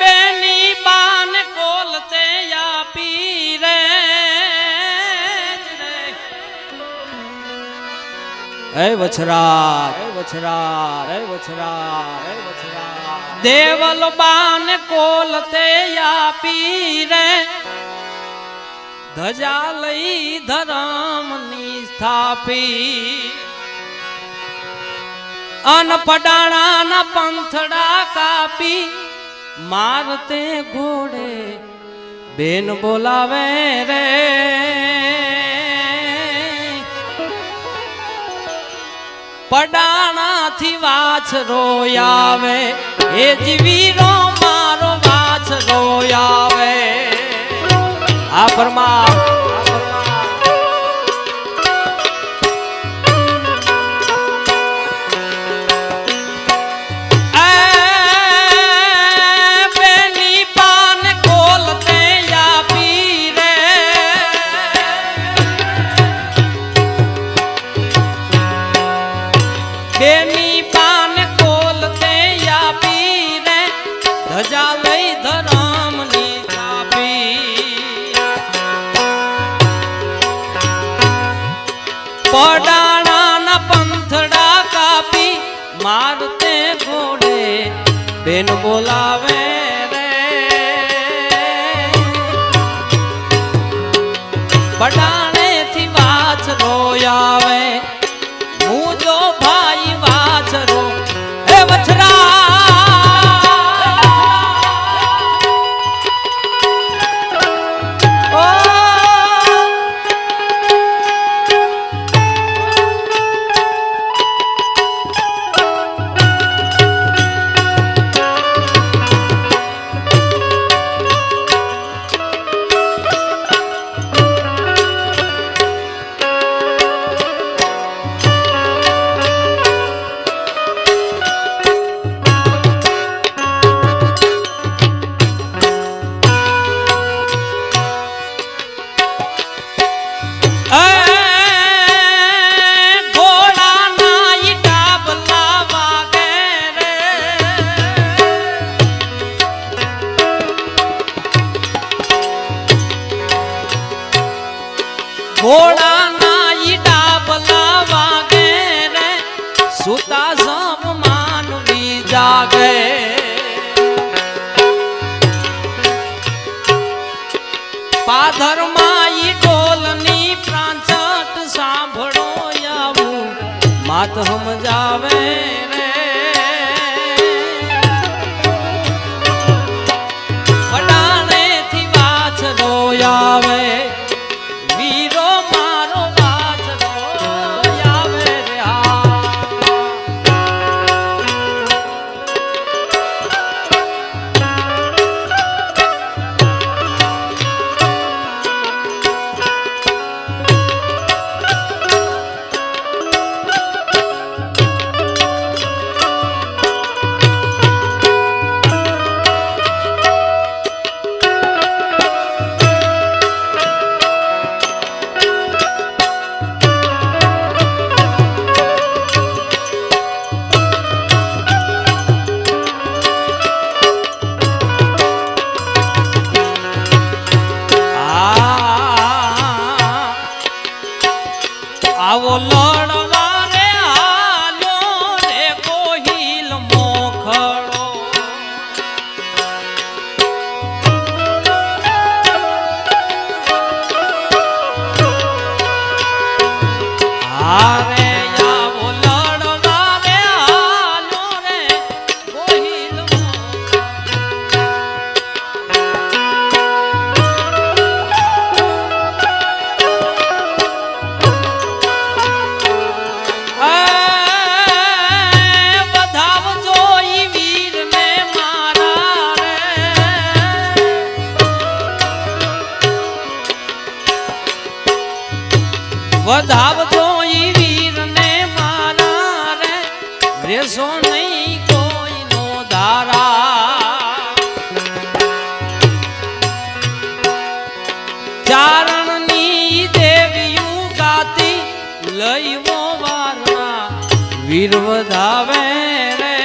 બેની બાન કોલતે આપી રે હે વછરા હે વછરા હે વછરા હે વછરા. દેવલ બાન કોલતે આપી રે. ધજા લઈ ધરમની સ્થાપી. ના પંથડા કાપી મારતે ઘોડે બેન બોલાવે રે. પડાણાથી વાછરો આવે એ જીવીરો મારો વાછરો આવે. પડાણાના પંથડા કાપી મારતે ઘોડે. બેન બોલાવે રે. પડાણેથી પાધરમાં ઈ ઢોલની પ્રાંચટ સાંભળો આવું માત સમજાવે વધાવજો ઈ વીરને મારા રે. રેસો નહીં કોઈનો ધારા ચારણની દેવીયું ગાતી લઈવો વારના. વીર વધાવે રે.